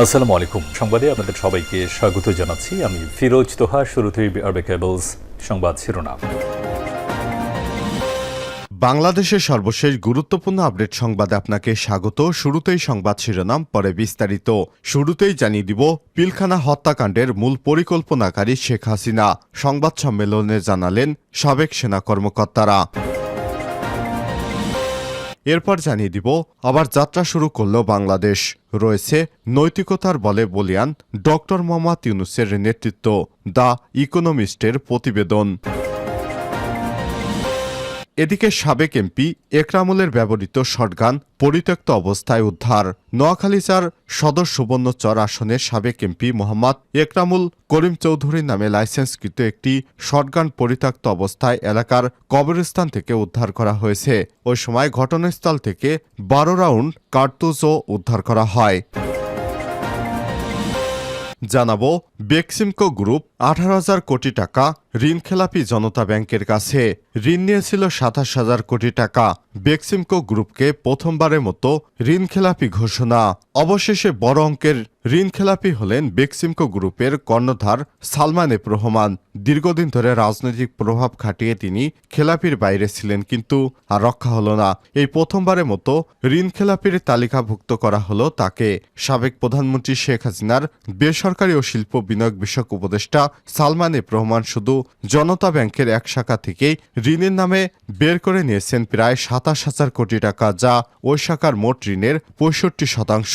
আসসালামু আলাইকুম। সংবাদে আপনাদের সবাইকে স্বাগত জানাচ্ছি। আমি ফিরোজ তোহা, শুরুতেই আরবে কেবলস সংবাদ শিরোনাম। বাংলাদেশের সর্বশেষ গুরুত্বপূর্ণ আপডেট সংবাদে আপনাকে স্বাগত। শুরুতেই সংবাদ শিরোনাম, পরে বিস্তারিত। শুরুতেই জানিয়ে দিব, পিলখানা হত্যাকাণ্ডের মূল পরিকল্পনাকারী শেখ হাসিনা। সংবাদ সম্মেলনে জানালেন সাবেক সেনা কর্মকর্তারা। এরপর জানিয়ে দিব, আবার যাত্রা শুরু করল বাংলাদেশ। রয়েছে নৈতিকতার বলে বলিয়ান ডক্টর মোহাম্মদ ইউনুসের নেতৃত্ব, দ্য ইকোনমিস্টের প্রতিবেদন। এদিকে সাবেক এমপি একরামুলের ব্যবহৃত শটগান পরিত্যক্ত অবস্থায় উদ্ধার। নোয়াখালীচার সদর সুবর্ণচর আসনের সাবেক এমপি মোহাম্মদ একরামুল করিম চৌধুরী নামে লাইসেন্সকৃত একটি শটগান পরিত্যক্ত অবস্থায় এলাকার কবরস্থান থেকে উদ্ধার করা হয়েছে। ওই সময় ঘটনাস্থল থেকে বারো রাউন্ড কার্তুজও উদ্ধার করা হয়। জানাব বেক্সিমকো গ্রুপ আঠারো হাজার কোটি টাকা ঋণখেলাপি জনতা ব্যাংকের কাছে ঋণ নিয়েছিল সাতাশ হাজার কোটি টাকা। বেক্সিমকো গ্রুপকে প্রথমবারের মতো ঋণখেলাপি ঘোষণা। অবশেষে বড় অঙ্কের ঋণখেলাপি হলেন বেক্সিমকো গ্রুপের কর্ণধার সালমান এফ রহমান। দীর্ঘদিন ধরে রাজনৈতিক প্রভাব খাটিয়ে তিনি খেলাপির বাইরে ছিলেন কিন্তু আর রক্ষা হলো না। এই প্রথমবারের মতো ঋণ খেলাপির তালিকাভুক্ত করা হলো তাকে। সাবেক প্রধানমন্ত্রী শেখ হাসিনার বেসরকারি ও শিল্প বিনিয়োগ বিষয়ক উপদেষ্টা সালমান এফ রহমান শুধু জনতা ব্যাংকের এক শাখা থেকেই ঋণের নামে বের করে নিয়েছেন প্রায় সাতাশ হাজার কোটি টাকা, যা ওই শাখার মোট ঋণের পঁয়ষট্টি শতাংশ।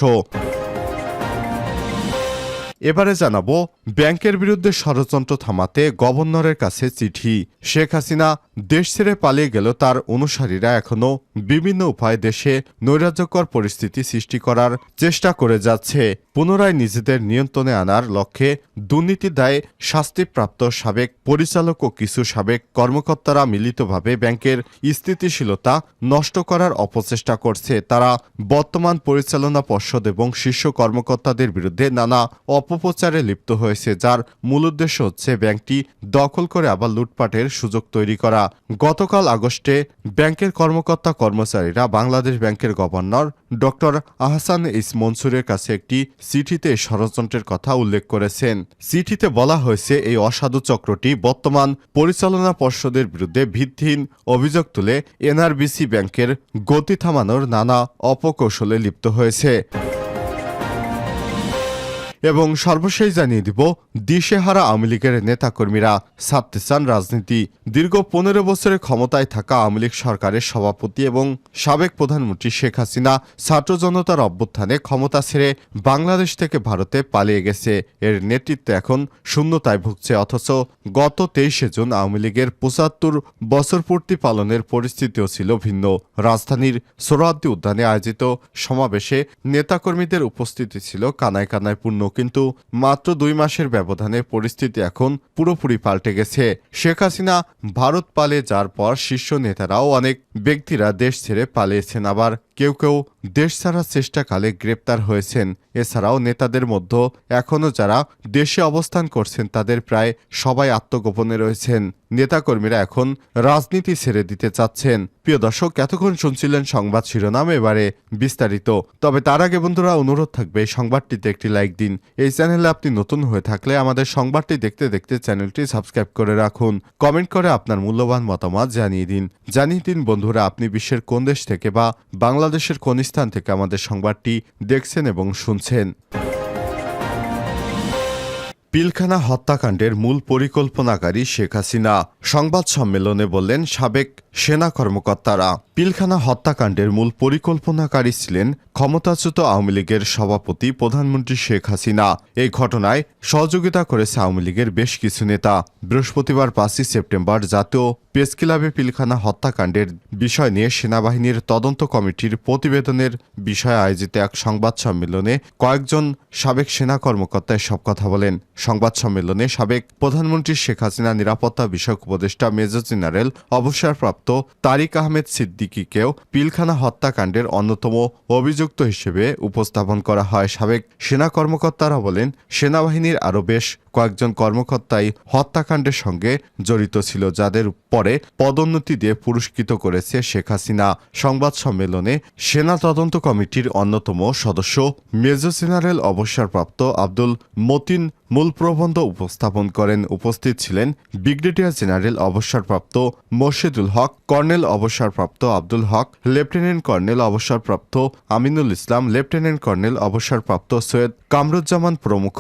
এবারে জানাব ব্যাংকের বিরুদ্ধে ষড়যন্ত্র থামাতে গভর্নরের কাছে চিঠি। শেখ হাসিনা দেশ ছেড়ে পালিয়ে গেল তার অনুসারীরা এখনও বিভিন্ন উপায়ে দেশে নৈরাজ্যকর পরিস্থিতি সৃষ্টি করার চেষ্টা করে যাচ্ছে। পুনরায় নিজেদের নিয়ন্ত্রণে আনার লক্ষ্যে দুর্নীতি দায়ে শাস্তিপ্রাপ্ত সাবেক পরিচালক ও কিছু সাবেক কর্মকর্তারা মিলিতভাবে ব্যাংকের স্থিতিশীলতা নষ্ট করার অপচেষ্টা করছে। তারা বর্তমান পরিচালনা পর্ষদ এবং শীর্ষ কর্মকর্তাদের বিরুদ্ধে নানা অপপ্রচারে লিপ্ত হয়েছে। যার মূল উদ্দেশ্য হচ্ছে ব্যাংকটি দখল করে আবার লুটপাটের সুযোগ তৈরি করা। গতকাল আগস্টে ব্যাংকের কর্মকর্তা কর্মচারীরা বাংলাদেশ ব্যাংকের গভর্নর ডক্টর আহসান ইস মনসুরের কাছে একটি চিঠিতে ষড়যন্ত্রের কথা উল্লেখ করেছেন। চিঠিতে বলা হয়েছে, এই অসাধু চক্রটি বর্তমান পরিচালনা পর্ষদের বিরুদ্ধে ভিত্তিহীন অভিযোগ তুলে এনআরবিসি ব্যাংকের গতি থামানোর নানা অপকৌশলে লিপ্ত হয়েছে। এবং সর্বশেষ জানিয়ে দিব, দিশেহারা আওয়ামী লীগের নেতাকর্মীরা ছাড়তে চান রাজনীতি। দীর্ঘ পনেরো বছরের ক্ষমতায় থাকা আওয়ামী লীগ সরকারের সভাপতি এবং সাবেক প্রধানমন্ত্রী শেখ হাসিনা ছাত্র জনতার অভ্যুত্থানে ক্ষমতা ছেড়ে বাংলাদেশ থেকে ভারতে পালিয়ে গেছে। এর নেতৃত্বে এখন শূন্যতায় ভুগছে, অথচ গত তেইশে জুন আওয়ামী লীগের পঁচাত্তর বছর পূর্তি পালনের পরিস্থিতিও ছিল ভিন্ন। রাজধানীর সোহরাওয়ার্দী উদ্যানে আয়োজিত সমাবেশে নেতাকর্মীদের উপস্থিতি ছিল কানায় কানায় পূর্ণ কিন্তু মাত্র দুই মাসের ব্যবধানে পরিস্থিতি এখন পুরোপুরি পাল্টে গেছে। শেখ হাসিনা ভারত পালে যাওয়ার পর শীর্ষ নেতারাও অনেক ব্যক্তিরা দেশ ছেড়ে পালিয়েছেন, আবার কেউ কেউ দেশ ছাড়ার চেষ্টাকালে গ্রেপ্তার হয়েছেন। এছাড়াও নেতাদের মধ্যে এখনও যারা দেশে অবস্থান করছেন, তাদের প্রায় সবাই আত্মগোপনে রয়েছেন। নেতাকর্মীরা এখন রাজনীতি ছেড়ে দিতে চাচ্ছেন। প্রিয় দর্শক, এতক্ষণ শুনছিলেন সংবাদ শিরোনাম, এবারে বিস্তারিত। তবে তার আগে বন্ধুরা, অনুরোধ থাকবে সংবাদটিতে একটি লাইক দিন। এই চ্যানেলে আপনি নতুন হয়ে থাকলে আমাদের সংবাদটি দেখতে দেখতে চ্যানেলটি সাবস্ক্রাইব করে রাখুন। কমেন্ট করে আপনার মূল্যবান মতামত জানিয়ে দিন। জানিয়ে দিন, বন্ধুরা, আপনি বিশ্বের কোন দেশ থেকে বা বাংলাদেশের কোন স্থান থেকে আমাদের সংবাদটি দেখছেন এবং শুনছেন। পিলখানা হত্যাকাণ্ডের মূল পরিকল্পনাকারী শেখ হাসিনা সংবাদ সম্মেলনে বললেন, সাবেক সেনা কর্মকর্তারা পিলখানা হত্যাকাণ্ডের মূল পরিকল্পনাকারী ছিলেন ক্ষমতাচ্যুত আওয়ামী লীগের সভাপতি প্রধানমন্ত্রী শেখ হাসিনা। এই ঘটনায় সহযোগিতা করেছে আওয়ামী লীগের বেশ কিছু নেতা। বৃহস্পতিবার পাঁচই সেপ্টেম্বর জাতীয় প্রেস ক্লাবে পিলখানা হত্যাকাণ্ডের বিষয় নিয়ে সেনাবাহিনীর তদন্ত কমিটির প্রতিবেদনের বিষয়ে আয়োজিত এক সংবাদ সম্মেলনে কয়েকজন সাবেক সেনা কর্মকর্তা সব কথা বলেন। সংবাদ সম্মেলনে সাবেক প্রধানমন্ত্রী শেখ হাসিনা নিরাপত্তা বিষয়ক উপদেষ্টা মেজর জেনারেল অবসরপ্রাপ্ত অবসরপ্রাপ্ত তারিক আহমেদ সিদ্দিকীকেও পিলখানা হত্যাকাণ্ডের অন্যতম অভিযুক্ত হিসেবে উপস্থাপন করা হয় সাবেক সেনা কর্মকর্তারা বলেন, সেনাবাহিনীর আরও বেশ কয়েকজন কর্মকর্তাই হত্যাকাণ্ডের সঙ্গে জড়িত ছিল, যাদের পরে পদোন্নতি দিয়ে পুরস্কৃত করেছে শেখ হাসিনা। সংবাদ সম্মেলনে সেনা তদন্ত কমিটির অন্যতম সদস্য মেজর জেনারেল অবসরপ্রাপ্ত আব্দুল মতিন মূল প্রবন্ধ উপস্থাপন করেন। উপস্থিত ছিলেন ব্রিগেডিয়ার জেনারেল অবসরপ্রাপ্ত মোর্শেদুল হক কর্নেল অবসরপ্রাপ্ত আব্দুল হক, লেফটেন্যান্ট কর্নেল অবসরপ্রাপ্ত আমিনুল ইসলাম, লেফটেন্যান্ট কর্নেল অবসরপ্রাপ্ত সৈয়দ কামরুজ্জামান প্রমুখ।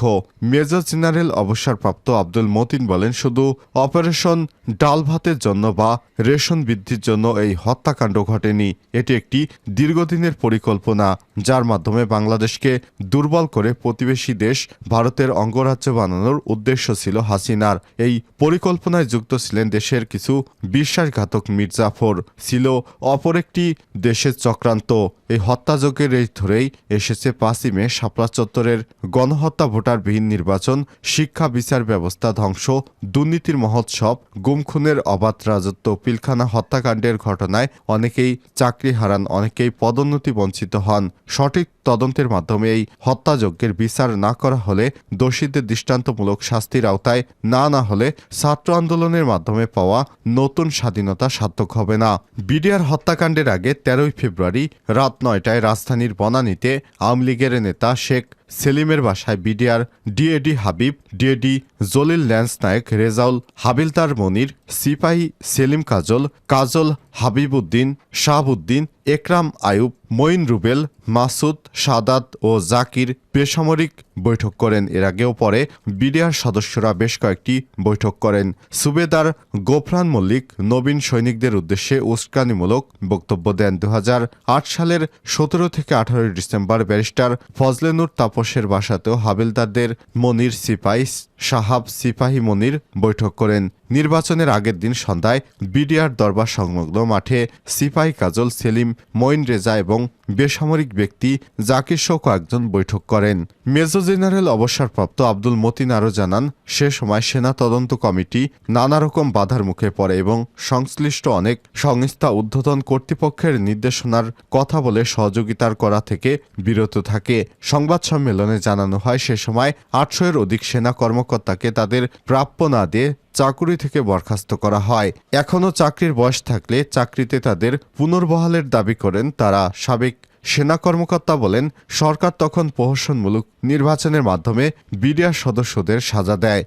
মেজর জেনারেল অবসরপ্রাপ্ত আব্দুল মতিন বলেন, শুধু অপারেশন ডাল ভাতের জন্য বা রেশন বৃদ্ধির জন্য এই হত্যাকাণ্ড ঘটেনি। এটি একটি দীর্ঘদিনের পরিকল্পনা, যার মাধ্যমে বাংলাদেশকে দুর্বল করে প্রতিবেশী দেশ ভারতের অঙ্গরাজ্য বানানোর উদ্দেশ্য ছিল হাসিনার। এই পরিকল্পনায় যুক্ত ছিলেন দেশের কিছু বিশ্বাসঘাতক মির্জাফর ছিল অপর একটি দেশের চক্রান্ত। এই হত্যাযজ্ঞের এই ধরেই এসেছে পাঁচই মে শাপলা চত্বরের গণহত্যা ভোটারবিহীন নির্বাচন, শিক্ষা বিচার ব্যবস্থা ধ্বংস, দুর্নীতির মহোৎসব, গুমখুনের অবাধ রাজত্ব, পিলখানা হত্যাকাণ্ডের ঘটনায় অনেকেই চাকরি হারান, অনেকেই পদোন্নতি বঞ্চিত হন। সঠিক তদন্তের মাধ্যমে এই হত্যাযজ্ঞের বিচার না করা হলে দোষীদের দৃষ্টান্তমূলক শাস্তির আওতায় না না হলে ছাত্র আন্দোলনের মাধ্যমে পাওয়া নতুন স্বাধীনতা সার্থক হবে না। বিডিআর হত্যাকাণ্ডের আগে তেরোই ফেব্রুয়ারি রাত নয়টায় রাজধানীর বনানীতে আওয়ামী লীগের নেতা শেখ সেলিমের বাসায় BDR DAD Habib, DAD Jalil lance naik, Rezaul havildar Monir, সিপাহী সেলিম কাজল কাজল হাবিবউদ্দিন শাহাবুদ্দিন একরাম আয়ুব, মঈন রুবেল, মাসুদ, সাদাত ও জাকির বেসামরিক বৈঠক করেন। এর আগেও পরে বিডিআর সদস্যরা বেশ কয়েকটি বৈঠক করেন। সুবেদার গোফরান মল্লিক নবীন সৈনিকদের উদ্দেশ্যে উস্কানিমূলক বক্তব্য দেন। দু হাজার আট সালের সতেরো থেকে আঠারোই ডিসেম্বর ব্যারিস্টার ফজলেনুর তাপসের বাসাতেও হাবিলদারদের মনির সিপাই সাহাব সিপাহী মনির বৈঠক করেন। নির্বাচনের আগের দিন সন্ধ্যায় বিডিআর দরবার সংলগ্ন মাঠে সিপাহী কাজল সেলিম, মঈন রেজা এবং বেসামরিক ব্যক্তি জাকির সহ কয়েকজন বৈঠক করেন। মেজর জেনারেল অবসরপ্রাপ্ত আব্দুল মতিন আরও জানান, সে সময় সেনা তদন্ত কমিটি নানা রকম বাধার মুখে পড়ে এবং সংশ্লিষ্ট অনেক সংস্থা ঊর্ধ্বতন কর্তৃপক্ষের নির্দেশনার কথা বলে সহযোগিতার করা থেকে বিরত থাকে। সংবাদ সম্মেলনে জানানো হয়, সে সময় আটশো এর অধিক সেনা কর্মকর্তাকে তাদের প্রাপ্য না দিয়ে চাকুরি থেকে বরখাস্ত করা হয়। এখনও চাকরির বয়স থাকলে চাকরিতে তাদের পুনর্বহালের দাবি করেন তারা সাবেক সেনা কর্মকর্তা বলেন, সরকার তখন প্রহসনমূলক নির্বাচনের মাধ্যমে বিডিআর সদস্যদের সাজা দেয়।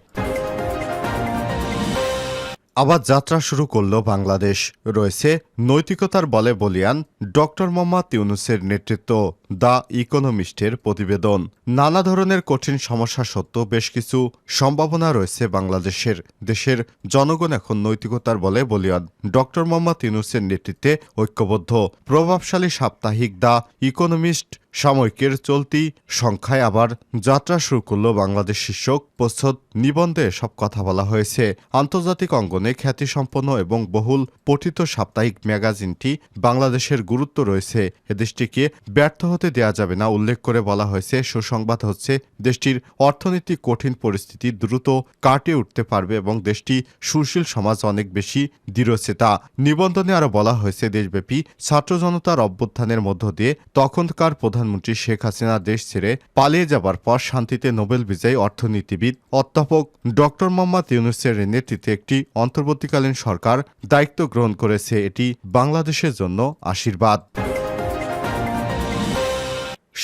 আবার যাত্রা শুরু করল বাংলাদেশ। রয়েছে নৈতিকতার বলে বলিয়ান ডক্টর মোহাম্মদ ইউনুসের নেতৃত্ব, দ্য ইকোনমিস্টের প্রতিবেদন। নানা ধরনের কঠিন সমস্যা সত্ত্বেও বেশ কিছু সম্ভাবনা রয়েছে বাংলাদেশের। দেশের জনগণ এখন নৈতিকতার বলে বলিয়ান ডক্টর মোহাম্মদ ইউনুসের নেতৃত্বে ঐক্যবদ্ধ। প্রভাবশালী সাপ্তাহিক দ্য ইকোনমিস্ট সাময়িকের চলতি সংখ্যায় আবার যাত্রা শুরু করল বাংলাদেশ শীর্ষক প্রচ্ছদ নিবন্ধে সব কথা বলা হয়েছে। আন্তর্জাতিক অঙ্গনে খ্যাতিসম্পন্ন এবং বহুল পঠিত সাপ্তাহিক ম্যাগাজিনটি বাংলাদেশের গুরুত্ব রয়েছে। এ দেশটিকে ব্যর্থ হতে দেয়া যাবে না উল্লেখ করে বলা হয়েছে। সুসংবাদ হচ্ছে, দেশটির অর্থনৈতিক কঠিন পরিস্থিতি দ্রুত কাটিয়ে উঠতে পারবে এবং দেশটি সুশীল সমাজ অনেক বেশি দৃঢ়চেতা। নিবন্ধনে আরও বলা হয়েছে, দেশব্যাপী ছাত্র জনতার অভ্যুত্থানের মধ্য দিয়ে তখনকার প্রধানমন্ত্রী শেখ হাসিনা দেশ ছেড়ে পালিয়ে যাবার পর শান্তিতে নোবেল বিজয়ী অর্থনীতিবিদ, অধ্যাপক ডক্টর মোহাম্মদ ইউনুসের নেতৃত্বে একটি অন্তর্বর্তীকালীন সরকার দায়িত্ব গ্রহণ করেছে। এটি বাংলাদেশের জন্য আশীর্বাদ।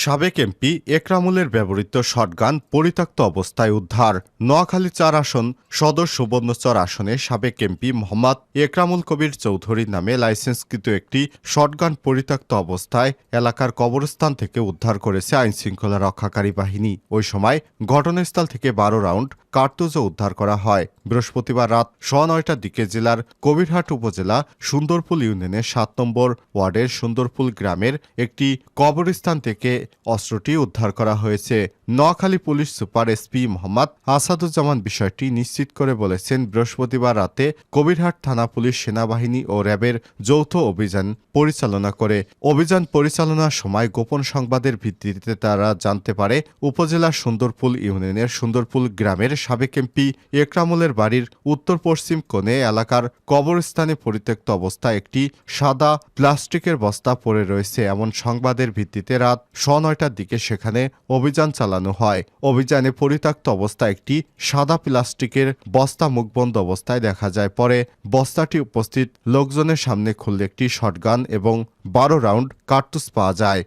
সাবেক এমপি একরামুলের ব্যবহৃত শটগান পরিত্যক্ত অবস্থায় উদ্ধার। নোয়াখালী চার আসন, সদর সুবর্ণচর আসনে সাবেক এমপি মোহাম্মদ একরামুল কবির চৌধুরীর নামে লাইসেন্সকৃত একটি শটগান পরিত্যক্ত অবস্থায় এলাকার কবরস্থান থেকে উদ্ধার করেছে আইনশৃঙ্খলা রক্ষাকারী বাহিনী। ওই সময় ঘটনাস্থল থেকে বারো রাউন্ড কার্তুজও উদ্ধার করা হয়। বৃহস্পতিবার রাত সোয়া নয়টার দিকে জেলার কবিরহাট উপজেলা সুন্দরপুল ইউনিয়নের সাত নম্বর ওয়ার্ডের সুন্দরপুল গ্রামের একটি কবরস্থান থেকে অস্ত্রটি উদ্ধার করা হয়েছে। Noakhali police super SP Mohammad Asaduzzaman বিষয়টি নিশ্চিত করে বলেছেন, বৃহস্পতিবার রাতে কবিরহাট থানা পুলিশ সেনাবাহিনী ও র্যাবের যৌথ অভিযান পরিচালনা করে। অভিযান পরিচালনার সময় গোপন সংবাদের ভিত্তিতে তারা জানতে পারে, উপজেলার সুন্দরপুল ইউনিয়নের সুন্দরপুল গ্রামের সাবেক এমপি একরামুলের বাড়ির উত্তর পশ্চিম কোণে এলাকার কবরস্থানে পরিত্যক্ত অবস্থায় একটি সাদা প্লাস্টিকের বস্তা পড়ে রয়েছে। এমন সংবাদের ভিত্তিতে রাত নয়টার দিকে সেখানে অভিযান চালানো হয়। অভিযানে পরিত্যক্ত অবস্থায় একটি সাদা প্লাস্টিকের বস্তা মুখবন্ধ অবস্থায় দেখা যায়। পরে বস্তাটি উপস্থিত লোকজনের সামনে খুললে একটি শটগান এবং বারো রাউন্ড কার্টুস পাওয়া যায়।